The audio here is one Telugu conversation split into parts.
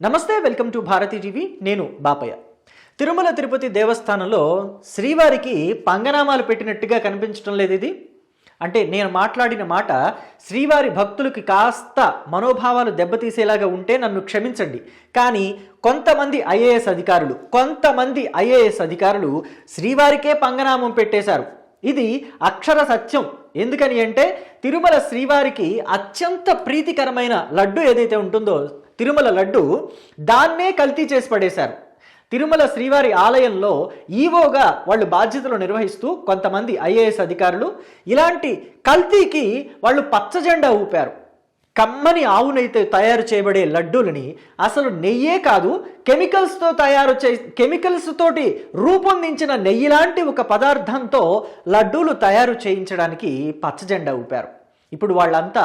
నమస్తే వెల్కమ్ టు భారతీ టీవీ. నేను బాపయ్య. తిరుమల తిరుపతి దేవస్థానంలో శ్రీవారికి పంగనామాలు పెట్టినట్టుగా కనిపించడం లేదు ఇది. అంటే నేను మాట్లాడిన మాట శ్రీవారి భక్తులకి కాస్త మనోభావాలు దెబ్బతీసేలాగా ఉంటే నన్ను క్షమించండి. కానీ కొంతమంది ఐఏఎస్ అధికారులు కొంతమంది ఐఏఎస్ అధికారులు శ్రీవారికే పంగనామం పెట్టేశారు. ఇది అక్షర సత్యం. ఎందుకని అంటే తిరుమల శ్రీవారికి అత్యంత ప్రీతికరమైన లడ్డు ఏదైతే ఉంటుందో తిరుమల లడ్డు దాన్నే కల్తీ చేసి పడేశారు. తిరుమల శ్రీవారి ఆలయంలో ఈవోగా వాళ్ళు బాధ్యతలు నిర్వహిస్తూ కొంతమంది ఐఏఎస్ అధికారులు ఇలాంటి కల్తీకి వాళ్ళు పచ్చజెండా ఊపారు. కమ్మని ఆవునైతే తయారు చేయబడే లడ్డూలని అసలు నెయ్యే కాదు కెమికల్స్తో తయారు చే కెమికల్స్ తోటి రూపొందించిన నెయ్యి లాంటి ఒక పదార్థంతో లడ్డూలు తయారు చేయించడానికి పచ్చజెండా ఊపారు. ఇప్పుడు వాళ్ళంతా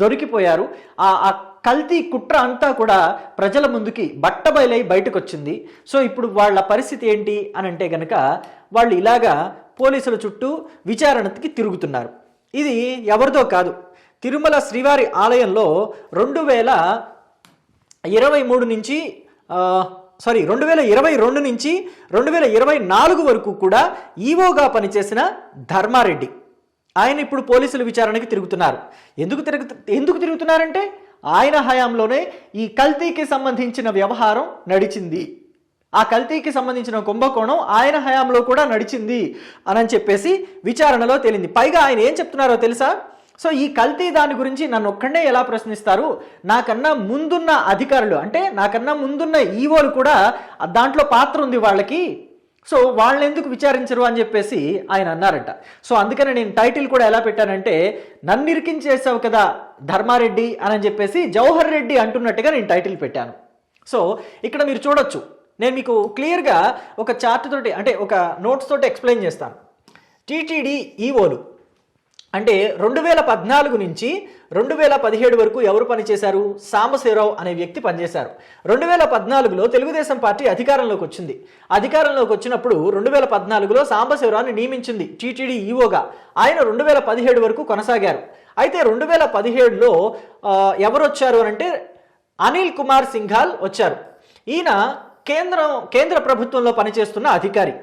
దొరికిపోయారు. ఆ ఆ కల్తీ కుట్ర అంతా కూడా ప్రజల ముందుకి బట్టబయలై బయటకు వచ్చింది సో ఇప్పుడు వాళ్ళ పరిస్థితి ఏంటి అని అంటే గనక వాళ్ళు ఇలాగా పోలీసుల చుట్టూ విచారణకి తిరుగుతున్నారు. ఇది ఎవరిదో కాదు. తిరుమల శ్రీవారి ఆలయంలో రెండు వేల ఇరవై మూడు నుంచి సారీ రెండు వేల ఇరవై రెండు నుంచి రెండు వేల ఇరవై నాలుగు వరకు కూడా ఈవోగా పనిచేసిన ధర్మారెడ్డి. ఆయన ఇప్పుడు పోలీసుల విచారణకి తిరుగుతున్నారు. ఎందుకు తిరుగు ఎందుకు తిరుగుతున్నారంటే ఆయన హయాంలోనే ఈ కల్తీకి సంబంధించిన వ్యవహారం నడిచింది. ఆ కల్తీకి సంబంధించిన కుంభకోణం ఆయన హయాంలో కూడా నడిచింది అని చెప్పేసి విచారణలో తేలింది. పైగా ఆయన ఏం చెప్తున్నారో తెలుసా? సో ఈ కల్తీ దాని గురించి నన్ను ఒక్కడే ఎలా ప్రశ్నిస్తారు? నాకన్నా ముందున్న అధికారులు అంటే నాకన్నా ముందున్న ఈవోలు కూడా దాంట్లో పాత్ర ఉంది వాళ్ళకి. సో వాళ్ళని ఎందుకు విచారించరు అని చెప్పేసి ఆయన అన్నారట. సో అందుకని నేను టైటిల్ కూడా ఎలా పెట్టానంటే నన్ను ఇరికించేసావు కదా ధర్మారెడ్డి అని చెప్పేసి జవహర్ రెడ్డి అంటున్నట్టుగా నేను టైటిల్ పెట్టాను. సో ఇక్కడ మీరు చూడొచ్చు. నేను మీకు క్లియర్గా ఒక చార్ట్ తోటి అంటే ఒక నోట్స్ తోటి ఎక్స్ప్లెయిన్ చేస్తాను. టీటీడీ ఈవోలు. అంటే రెండు వేల పద్నాలుగు నుంచి రెండు వేల పదిహేడు వరకు ఎవరు పనిచేశారు? సాంబశివరావు అనే వ్యక్తి పనిచేశారు. రెండు వేల పద్నాలుగులో తెలుగుదేశం పార్టీ అధికారంలోకి వచ్చింది. అధికారంలోకి వచ్చినప్పుడు రెండు వేల పద్నాలుగులో సాంబశివరావుని నియమించింది టీటీడీ ఈవోగా ఆయన రెండు వేల పదిహేడు వరకు కొనసాగారు. అయితే రెండు వేల పదిహేడులో ఎవరు వచ్చారు అని అంటే అనిల్ కుమార్ సింఘాల్ వచ్చారు. ఈయన కేంద్రం కేంద్ర ప్రభుత్వంలో పనిచేస్తున్న అధికారి.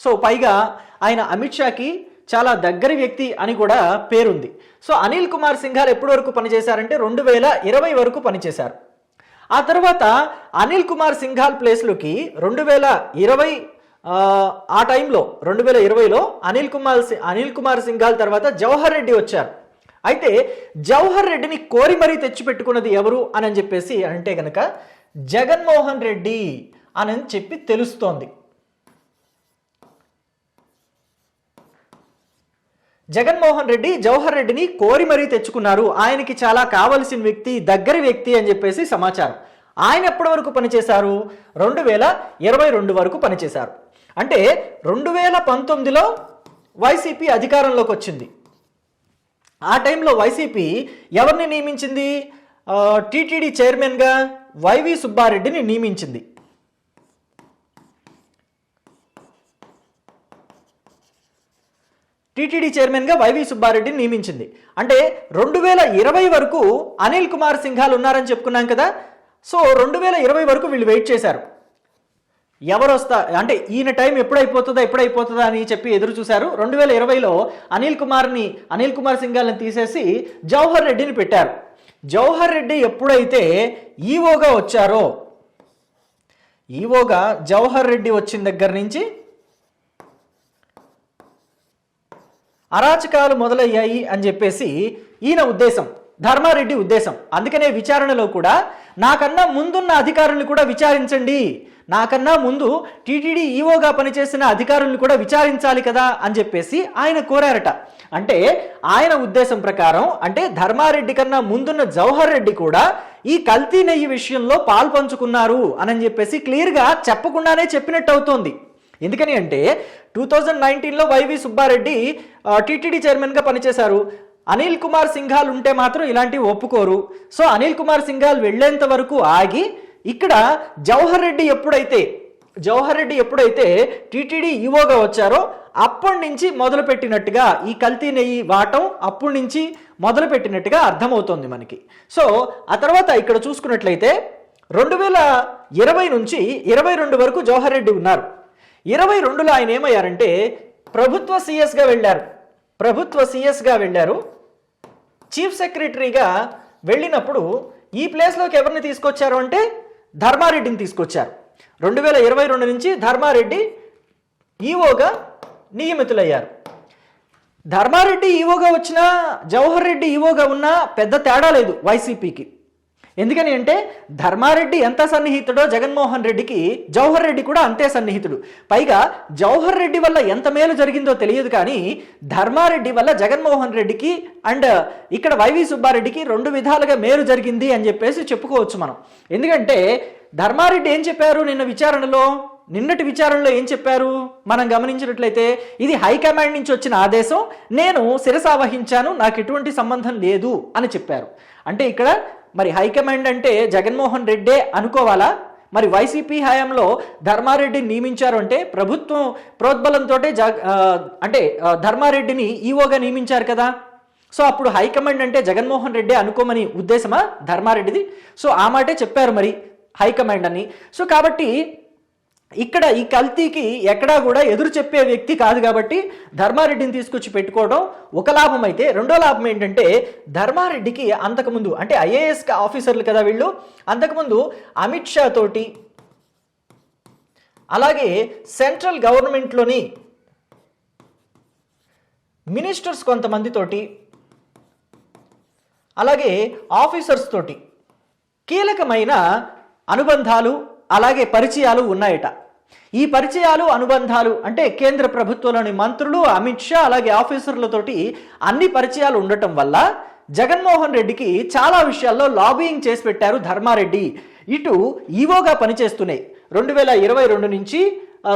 సో పైగా ఆయన అమిత్ షాకి చాలా దగ్గరి వ్యక్తి అని కూడా పేరుంది. సో అనిల్ కుమార్ సింఘాల్ ఎప్పటి వరకు పనిచేశారంటే రెండు వేల ఇరవై వరకు పనిచేశారు. ఆ తర్వాత అనిల్ కుమార్ సింఘాల్ ప్లేస్లోకి రెండు వేల ఇరవై ఆ, టైంలో రెండు వేల ఇరవైలో అనిల్ కుమార్ అనిల్ కుమార్ సింఘాల్ తర్వాత జవహర్ రెడ్డి వచ్చారు. అయితే జవహర్ రెడ్డిని కోరి మరీ తెచ్చిపెట్టుకున్నది ఎవరు అని చెప్పేసి అంటే కనుక జగన్మోహన్ రెడ్డి అని చెప్పి తెలుస్తోంది. జగన్మోహన్ రెడ్డి జవహర్ రెడ్డిని కోరి మరీ తెచ్చుకున్నారు. ఆయనకి చాలా కావలసిన వ్యక్తి దగ్గరి వ్యక్తి అని చెప్పేసి సమాచారం. ఆయన ఎప్పటి వరకు పనిచేశారు? రెండు వేల ఇరవై రెండు వరకు పనిచేశారు. అంటే రెండు వేల పంతొమ్మిదిలో వైసీపీ అధికారంలోకి వచ్చింది. ఆ టైంలో వైసీపీ ఎవరిని నియమించింది? టీటీడీ చైర్మన్గా వైవి సుబ్బారెడ్డిని నియమించింది. టీటీడీ చైర్మన్గా వైవి సుబ్బారెడ్డిని నియమించింది. అంటే రెండు వేల ఇరవై వరకు అనిల్ కుమార్ సింఘాల్ ఉన్నారని చెప్పుకున్నాం కదా. సో రెండు వేల ఇరవై వరకు వీళ్ళు వెయిట్ చేశారు. ఎవరు వస్తా అంటే ఈయన టైం ఎప్పుడైపోతుందా ఎప్పుడైపోతుందా అని చెప్పి ఎదురు చూశారు. రెండు వేల ఇరవైలో అనిల్ కుమార్ని అనిల్ కుమార్ సింఘాల్ని తీసేసి జవహర్ రెడ్డిని పెట్టారు. జవహర్ రెడ్డి ఎప్పుడైతే ఈవోగా వచ్చారో ఈవోగా జవహర్ రెడ్డి వచ్చిన దగ్గర నుంచి అరాచకాలు మొదలయ్యాయి అని చెప్పేసి ఈయన ఉద్దేశం ధర్మారెడ్డి ఉద్దేశం. అందుకనే విచారణలో కూడా నాకన్నా ముందున్న అధికారులను కూడా విచారించండి. నాకన్నా ముందు టీటీడీ ఈవోగా పనిచేసిన అధికారుల్ని కూడా విచారించాలి కదా అని చెప్పేసి ఆయన కోరారట. అంటే ఆయన ఉద్దేశం ప్రకారం అంటే ధర్మారెడ్డి కన్నా ముందున్న జవహర్ రెడ్డి కూడా ఈ కల్తీ నెయ్యి విషయంలో పాల్పంచుకున్నారు అని చెప్పేసి క్లియర్గా చెప్పకుండానే చెప్పినట్టు అవుతోంది. ఎందుకని అంటే టూ థౌజండ్ నైన్టీన్లో వైవి సుబ్బారెడ్డి టీటీడీ చైర్మన్గా పనిచేశారు. అనిల్ కుమార్ సింఘాల్ ఉంటే మాత్రం ఇలాంటివి ఒప్పుకోరు. సో అనిల్ కుమార్ సింఘాల్ వెళ్ళేంత వరకు ఆగి ఇక్కడ జవహర్ రెడ్డి ఎప్పుడైతే జవహర్ రెడ్డి ఎప్పుడైతే టీటీడీ ఈవోగా వచ్చారో అప్పటి నుంచి మొదలుపెట్టినట్టుగా ఈ కల్తీ నెయ్యి వాటం అప్పటి నుంచి మొదలుపెట్టినట్టుగా అర్థమవుతోంది మనకి. సో ఆ తర్వాత ఇక్కడ చూసుకున్నట్లయితే రెండు వేల ఇరవై నుంచి ఇరవై రెండు వరకు జవహర్ రెడ్డి ఉన్నారు. ఇరవై రెండులో ఆయన ఏమయ్యారంటే ప్రభుత్వ సీఎస్గా వెళ్ళారు. ప్రభుత్వ సీఎస్గా వెళ్ళారు. చీఫ్ సెక్రటరీగా వెళ్ళినప్పుడు ఈ ప్లేస్లోకి ఎవరిని తీసుకొచ్చారు అంటే ధర్మారెడ్డిని తీసుకొచ్చారు. రెండు వేల ఇరవై రెండు నుంచి ధర్మారెడ్డి ఈఓగా నియమితులయ్యారు. ధర్మారెడ్డి ఈవోగా వచ్చినా జవహర్ రెడ్డి ఈవోగా ఉన్నా పెద్ద తేడా లేదు వైసీపీకి ఎందుకని అంటే ధర్మారెడ్డి ఎంత సన్నిహితుడో జగన్మోహన్ రెడ్డికి జవహర్ రెడ్డి కూడా అంతే సన్నిహితుడు. పైగా జవహర్ రెడ్డి వల్ల ఎంత మేలు జరిగిందో తెలియదు కానీ ధర్మారెడ్డి వల్ల జగన్మోహన్ రెడ్డికి అండ్ ఇక్కడ వైవి సుబ్బారెడ్డికి రెండు విధాలుగా మేలు జరిగింది అని చెప్పేసి చెప్పుకోవచ్చు మనం. ఎందుకంటే ధర్మారెడ్డి ఏం చెప్పారు నిన్న విచారణలో? నిన్నటి విచారణలో ఏం చెప్పారు? మనం గమనించినట్లయితే ఇది హైకమాండ్ నుంచి వచ్చిన ఆదేశం నేను శిరసావహించాను నాకు ఎటువంటి సంబంధం లేదు అని చెప్పారు. అంటే ఇక్కడ మరి హైకమాండ్ అంటే జగన్మోహన్ రెడ్డే అనుకోవాలా? మరి వైసీపీ హయాంలో ధర్మారెడ్డిని నియమించారు అంటే ప్రభుత్వం ప్రోద్బలంతో జగ అంటే ధర్మారెడ్డిని ఈవోగా నియమించారు కదా. సో అప్పుడు హైకమాండ్ అంటే జగన్మోహన్ రెడ్డే అనుకోమని ఉద్దేశమా ధర్మారెడ్డిది? సో ఆ మాటే చెప్పారు మరి హైకమాండ్ అని. సో కాబట్టి ఇక్కడ ఈ కల్తీకి ఎక్కడా కూడా ఎదురు చెప్పే వ్యక్తి కాదు కాబట్టి ధర్మారెడ్డిని తీసుకొచ్చి పెట్టుకోవడం ఒక లాభం అయితే. రెండో లాభం ఏంటంటే ధర్మారెడ్డికి అంతకుముందు అంటే ఐఏఎస్ ఆఫీసర్లు కదా వీళ్ళు అంతకుముందు అమిత్ షా తోటి అలాగే సెంట్రల్ గవర్నమెంట్లోని మినిస్టర్స్ కొంతమందితోటి అలాగే ఆఫీసర్స్ తోటి కీలకమైన అనుబంధాలు అలాగే పరిచయాలు ఉన్నాయట. ఈ పరిచయాలు అనుబంధాలు అంటే కేంద్ర ప్రభుత్వంలోని మంత్రులు అమిత్ షా అలాగే ఆఫీసర్లతోటి అన్ని పరిచయాలు ఉండటం వల్ల జగన్మోహన్ రెడ్డికి చాలా విషయాల్లో లాబీయింగ్ చేసి పెట్టారు ధర్మారెడ్డి. ఇటు ఈవోగా పనిచేస్తున్నాయి రెండు వేల ఇరవై రెండు నుంచి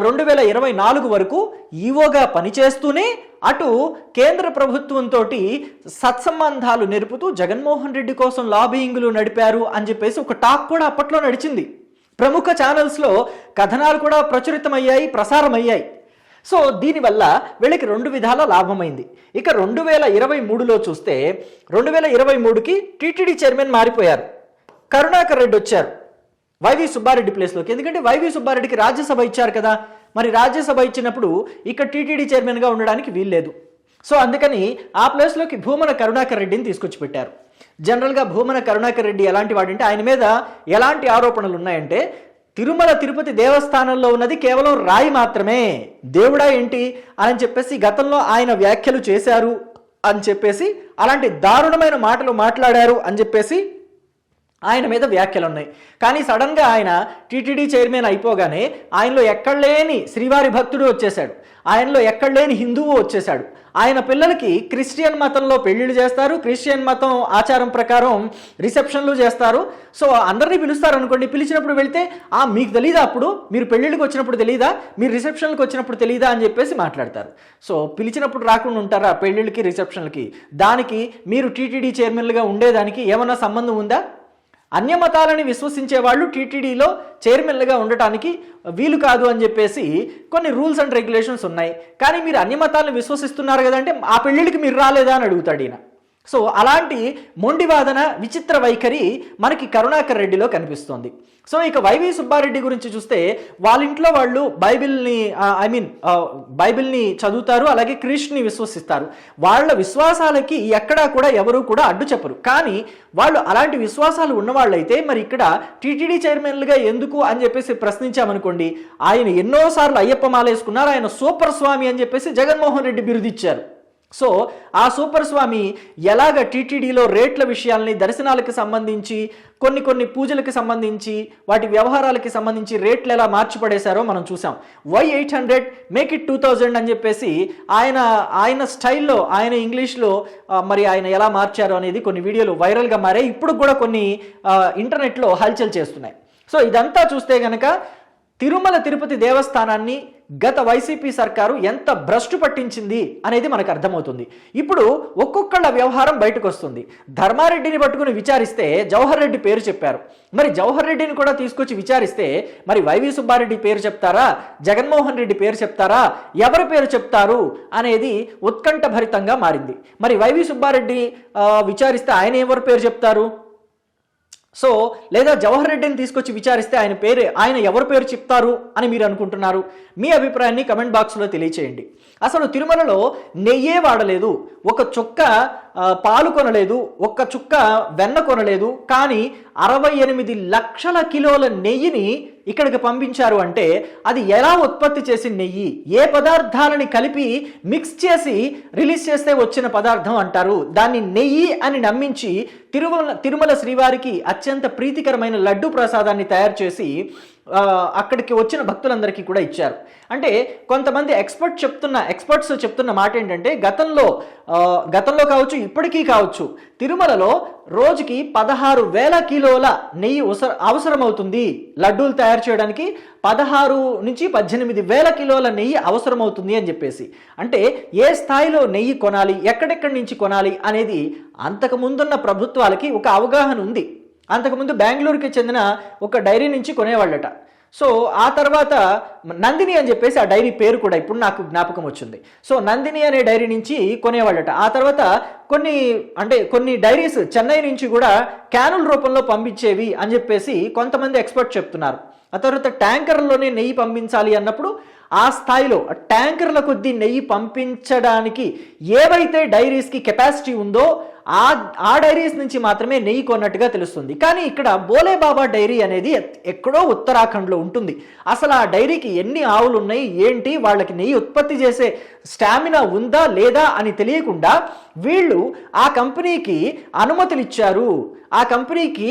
రెండు వేల ఇరవై నాలుగు వరకు ఈవోగా పనిచేస్తూనే అటు కేంద్ర ప్రభుత్వంతో సత్సంబంధాలు నెరుపుతూ జగన్మోహన్ రెడ్డి కోసం లాబీయింగ్లు నడిపారు అని చెప్పేసి ఒక టాక్ కూడా అప్పట్లో నడిచింది. ప్రముఖ ఛానల్స్లో కథనాలు కూడా ప్రచురితమయ్యాయి ప్రసారమయ్యాయి. సో దీనివల్ల వీళ్ళకి రెండు విధాల లాభమైంది. ఇక రెండు వేల ఇరవై మూడులో చూస్తే రెండు వేల ఇరవై మూడుకి టీటీడీ చైర్మన్ మారిపోయారు. కరుణాకర్ రెడ్డి వచ్చారు. వైవి సుబ్బారెడ్డి ప్లేస్లోకి. ఎందుకంటే వైవి సుబ్బారెడ్డికి రాజ్యసభ ఇచ్చారు కదా. మరి రాజ్యసభ ఇచ్చినప్పుడు ఇక్కడ టీటీడీ చైర్మన్గా ఉండడానికి వీల్లేదు. సో అందుకని ఆ ప్లేస్లోకి భూమన కరుణాకర్ రెడ్డిని తీసుకొచ్చి పెట్టారు జనరల్గా భూమన కరుణాకర్ రెడ్డి ఎలాంటి వాడంటే ఆయన మీద ఎలాంటి ఆరోపణలు ఉన్నాయంటే తిరుమల తిరుపతి దేవస్థానంలో ఉన్నది కేవలం రాయి మాత్రమే. దేవుడా ఏంటి? అని చెప్పేసి గతంలో ఆయన వ్యాఖ్యలు చేశారు అని చెప్పేసి అలాంటి దారుణమైన మాటలు మాట్లాడారు అని చెప్పేసి ఆయన మీద వ్యాఖ్యలు ఉన్నాయి. కానీ సడన్గా ఆయన టీటీడీ చైర్మన్ అయిపోగానే ఆయనలో ఎక్కడలేని శ్రీవారి భక్తుడు వచ్చేశాడు. ఆయనలో ఎక్కడలేని హిందువు వచ్చేశాడు. ఆయన పిల్లలకి క్రిస్టియన్ మతంలో పెళ్ళిళ్ళు చేస్తారు. క్రిస్టియన్ మతం ఆచారం ప్రకారం రిసెప్షన్లు చేస్తారు. సో అందరినీ పిలుస్తారు అనుకోండి. పిలిచినప్పుడు వెళ్తే ఆ మీకు తెలీదా అప్పుడు? మీరు పెళ్ళిళ్ళకి వచ్చినప్పుడు తెలీదా? మీరు రిసెప్షన్లకు వచ్చినప్పుడు తెలీదా? అని చెప్పేసి మాట్లాడతారు. సో పిలిచినప్పుడు రాకుండా ఉంటారా పెళ్ళిళ్ళకి రిసెప్షన్లకి? దానికి మీరు టీటీడీ చైర్మన్లుగా ఉండేదానికి ఏమన్నా సంబంధం ఉందా? అన్యమతాలని విశ్వసించే వాళ్ళు టీటీడీలో చైర్మన్లుగా ఉండటానికి వీలు కాదు అని చెప్పేసి కొన్ని రూల్స్ అండ్ రెగ్యులేషన్స్ ఉన్నాయి. కానీ మీరు అన్యమతాలను విశ్వసిస్తున్నారు కదంటే ఆ పెళ్ళిళ్ళకి మీరు రాలేదా? అని అడుగుతాడు ఈయన. సో అలాంటి మొండివాదన విచిత్ర వైఖరి మనకి కరుణాకర్ రెడ్డిలో కనిపిస్తోంది. సో ఇక వైవి సుబ్బారెడ్డి గురించి చూస్తే వాళ్ళ ఇంట్లో వాళ్ళు బైబిల్ని ఐ మీన్ బైబిల్ని చదువుతారు అలాగే క్రీష్ని విశ్వసిస్తారు. వాళ్ళ విశ్వాసాలకి ఎక్కడా కూడా ఎవరూ కూడా అడ్డు చెప్పరు. కానీ వాళ్ళు అలాంటి విశ్వాసాలు ఉన్నవాళ్ళైతే మరి ఇక్కడ టీటీడీ చైర్మన్లుగా ఎందుకు అని చెప్పేసి ప్రశ్నించామనుకోండి ఆయన ఎన్నోసార్లు అయ్యప్ప మాలేసుకున్నారు ఆయన సూపర్ స్వామి అని చెప్పేసి జగన్మోహన్ రెడ్డి బిరుదిచ్చారు. సో ఆ సూపర్ స్వామి ఎలాగ టీటీడీలో రేట్ల విషయాల్ని దర్శనాలకు సంబంధించి కొన్ని కొన్ని పూజలకు సంబంధించి వాటి వ్యవహారాలకి సంబంధించి రేట్లు ఎలా మార్చిపడేశారో మనం చూసాం why eight hundred make it two thousand అని చెప్పేసి ఆయన ఆయన స్టైల్లో ఆయన ఇంగ్లీష్లో మరి ఆయన ఎలా మార్చారు అనేది కొన్ని వీడియోలు వైరల్గా మారాయి. ఇప్పుడు కూడా కొన్ని ఇంటర్నెట్లో హల్చల్ చేస్తున్నాయి. సో ఇదంతా చూస్తే కనుక తిరుమల తిరుపతి దేవస్థానాన్ని గత వైసీపీ సర్కారు ఎంత భ్రష్టు పట్టించింది అనేది మనకు అర్థమవుతుంది. ఇప్పుడు ఒక్కొక్కళ్ళ వ్యవహారం బయటకు వస్తుంది ధర్మారెడ్డిని పట్టుకుని విచారిస్తే జవహర్ రెడ్డి పేరు చెప్పారు. మరి జవహర్ రెడ్డిని కూడా తీసుకొచ్చి విచారిస్తే మరి వైవి సుబ్బారెడ్డి పేరు చెప్తారా? జగన్మోహన్ రెడ్డి పేరు చెప్తారా? ఎవరి పేరు చెప్తారు? అనేది ఉత్కంఠభరితంగా మారింది. మరి వైవి సుబ్బారెడ్డి విచారిస్తే ఆయన ఎవరి పేరు చెప్తారు? సో లేదా జవహర్ రెడ్డిని తీసుకొచ్చి విచారిస్తే ఆయన పేరు ఆయన ఎవరి పేరు చెప్తారు అని మీరు అనుకుంటున్నారు? మీ అభిప్రాయాన్ని కమెంట్ బాక్స్లో తెలియచేయండి. అసలు తిరుమలలో నెయ్యే వాడలేదు ఒక చుక్క పాలు కొనలేదు ఒక్క చుక్క వెన్న కొనలేదు కానీ అరవై ఎనిమిది లక్షల కిలోల నెయ్యిని ఇక్కడికి పంపించారు అంటే అది ఎలా ఉత్పత్తి చేసిన నెయ్యి ఏ పదార్థాలని కలిపి మిక్స్ చేసి రిలీజ్ చేస్తే వచ్చిన పదార్థం అంటారు. దాన్ని నెయ్యి అని నమ్మించి తిరుమల తిరుమల శ్రీవారికి అత్యంత ప్రీతికరమైన లడ్డు ప్రసాదాన్ని తయారు చేసి అక్కడికి వచ్చిన భక్తులందరికీ కూడా ఇచ్చారు. అంటే కొంతమంది ఎక్స్పర్ట్ చెప్తున్న ఎక్స్పర్ట్స్ చెప్తున్న మాట ఏంటంటే గతంలో గతంలో కావచ్చు ఇప్పటికీ కావచ్చు తిరుమలలో రోజుకి పదహారు వేల కిలోల నెయ్యి అవసరమవుతుంది లడ్డూలు తయారు చేయడానికి. పదహారు నుంచి పద్దెనిమిది వేల కిలోల నెయ్యి అవసరమవుతుంది అని చెప్పేసి. అంటే ఏ స్థాయిలో నెయ్యి కొనాలి ఎక్కడెక్కడి నుంచి కొనాలి అనేది అంతకు ముందున్న ప్రభుత్వాలకి ఒక అవగాహన ఉంది. అంతకుముందు బెంగళూరుకి చెందిన ఒక డైరీ నుంచి కొనేవాళ్ళట. సో ఆ తర్వాత నందిని అని చెప్పేసి ఆ డైరీ పేరు కూడా ఇప్పుడు నాకు జ్ఞాపకం వచ్చింది. సో నందిని అనే డైరీ నుంచి కొనేవాళ్ళట. ఆ తర్వాత కొన్ని అంటే కొన్ని డైరీస్ చెన్నై నుంచి కూడా క్యానుల రూపంలో పంపించేవి అని చెప్పేసి కొంతమంది ఎక్స్పర్ట్ చెప్తున్నారు. ఆ తర్వాత ట్యాంకర్లోనే నెయ్యి పంపించాలి అన్నప్పుడు ఆ స్థాయిలో ఆ ట్యాంకర్ల కొద్దీ నెయ్యి పంపించడానికి ఏవైతే డైరీస్కి కెపాసిటీ ఉందో ఆ ఆ డైరీస్ నుంచి మాత్రమే నెయ్యి కొన్నట్టుగా తెలుస్తుంది. కానీ ఇక్కడ బోలే బాబా డైరీ అనేది ఎక్కడో ఉత్తరాఖండ్లో ఉంటుంది. అసలు ఆ డైరీకి ఎన్ని ఆవులు ఉన్నాయి ఏంటి వాళ్ళకి నెయ్యి ఉత్పత్తి చేసే స్టామినా ఉందా లేదా అని తెలియకుండా వీళ్ళు ఆ కంపెనీకి అనుమతులు ఇచ్చారు ఆ కంపెనీకి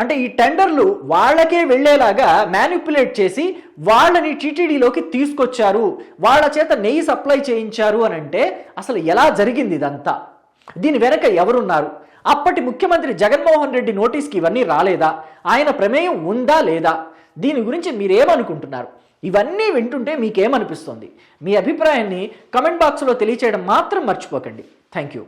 అంటే ఈ టెండర్లు వాళ్ళకే వెళ్ళేలాగా మ్యానిపులేట్ చేసి వాళ్ళని టీటీడీలోకి తీసుకొచ్చారు. వాళ్ళ చేత నెయ్యి సప్లై చేయించారు అని అంటే అసలు ఎలా జరిగింది ఇదంతా? దీని వెనక ఎవరున్నారు? అప్పటి ముఖ్యమంత్రి జగన్మోహన్ రెడ్డి నోటీస్కి ఇవన్నీ రాలేదా? ఆయన ప్రమేయం ఉందా లేదా? దీని గురించి మీరేమనుకుంటున్నారు? ఇవన్నీ వింటుంటే మీకేమనిపిస్తుంది? మీ అభిప్రాయాన్ని కమెంట్ బాక్స్లో తెలియచేయడం మాత్రం మర్చిపోకండి. Thank you.